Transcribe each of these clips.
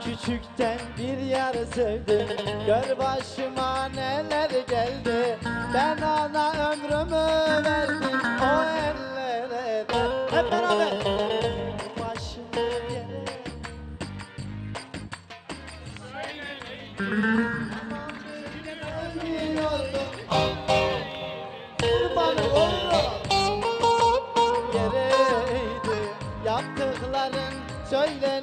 Küçükten bir yer sevdim Gör başıma neler geldi. Ben ona ömrümü verdim. O ellere Hep beraber. Yere. Sevmiyordum. Kurban olurum. Yereydi Yaptıkların söyle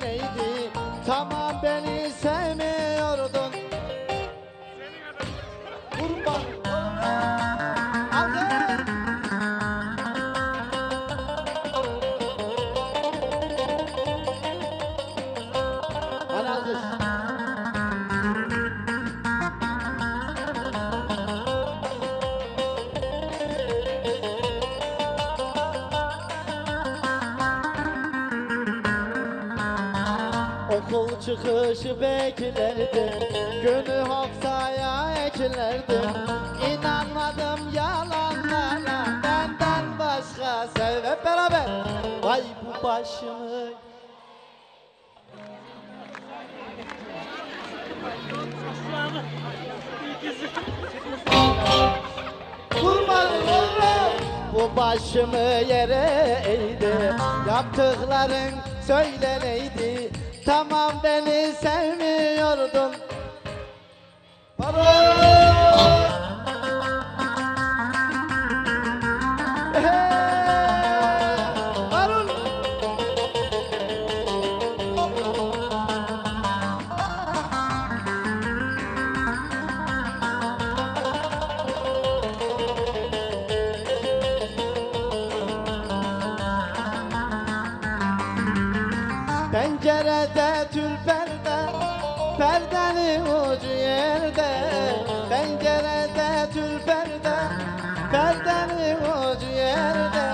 Okul çıkışı beklerdim Günü haftaya eklerdim İnanmadım yalanlara Benden başka sev beraber. Vay bu başımı. Kurban olurum Bu başımı yere eğdi. Yaptıkların söyle neydi Tamam beni sevmiyordun. Barol Pencerede tül perde Perdenin ucu yerde. Pencerede tül perde Perdenin ucu yerde.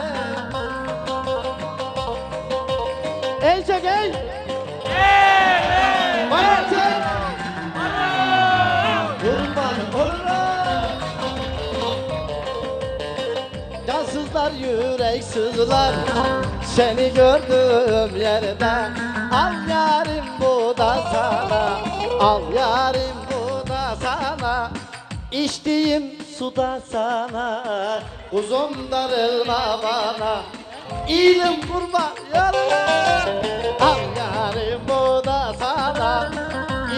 Ey çek ey! Bana çek! Kurban Cansızlar yüreksizler. Seni gördüğüm yerde Al yarim bu da sana Al yarim bu da sana. İçtiğim su da sana Kuzum darılma bana. İyiyim kurban yarım Al yarim bu da sana.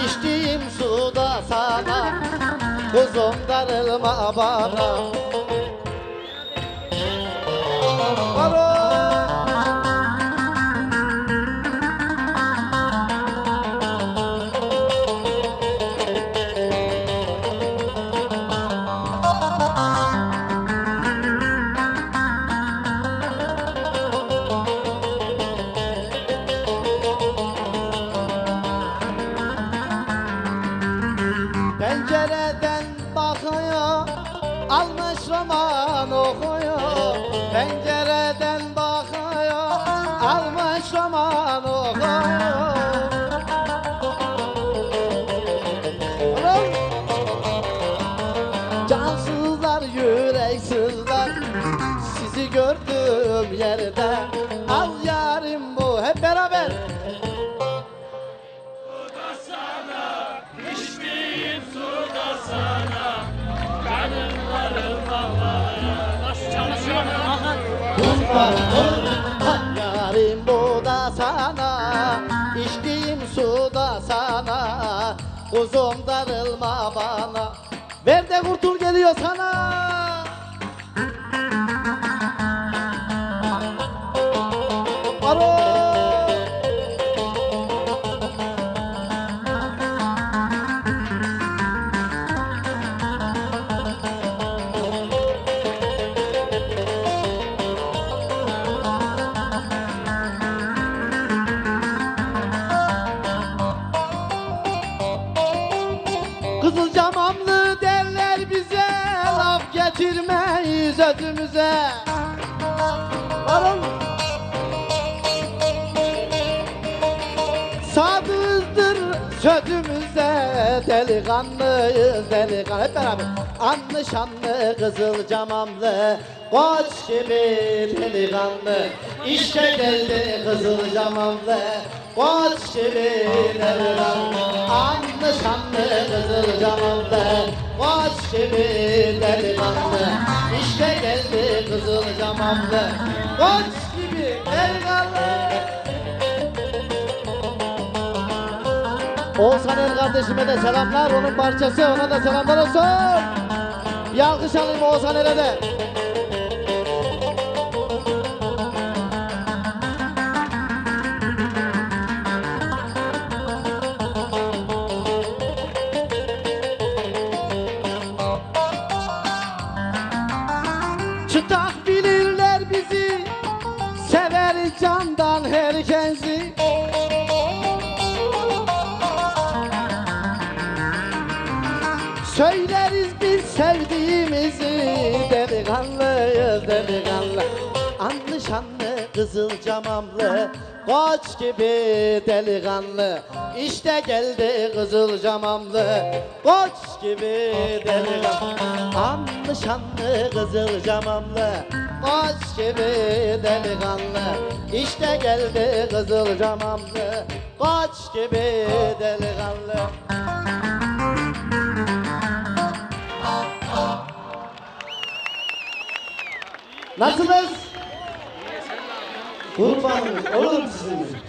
İçtiğim su da sana Kuzum darılma bana. Bravo! Bakıyor Almış roman okuyor Pencereden bakıyor Almış roman okuyor! Cansızlar yüreksizler Sizi gördüğüm yerde yarim bu da sana İçtiğim su da sana. Kuzum darılma bana. Ver de kurtul geliyor sana getirmeyiz ödümüze Varın Sadığızdır Sözümüzde delikanlıyız delikanlı. Hep beraber. Anlı şanlı kızıl camamlı. Koç gibi delikanlı. İşte geldi kızıl camamlı. Koç gibi delikanlı camamlı Koç gibi delikanlı Oğuzhan El kardeşime de selamlar. Onun parçası ona da selamlar olsun. Bir alkış alayım Oğuzhan El'e de. Bizi Sever candan herkesi. Söyleriz biz sevdiğimizi Delikanlıyız delikanlı. Anlı şanlı kızıl camamlı Koç gibi delikanlı. İşte geldi kızıl camamlı Koç gibi delikanlı. Anlı şanlı kızıl camamlı Koç gibi delikanlı İşte geldi kızıl camamlı Koç gibi delikanlı Nasılsınız? Kurbanınız olur mu sizin?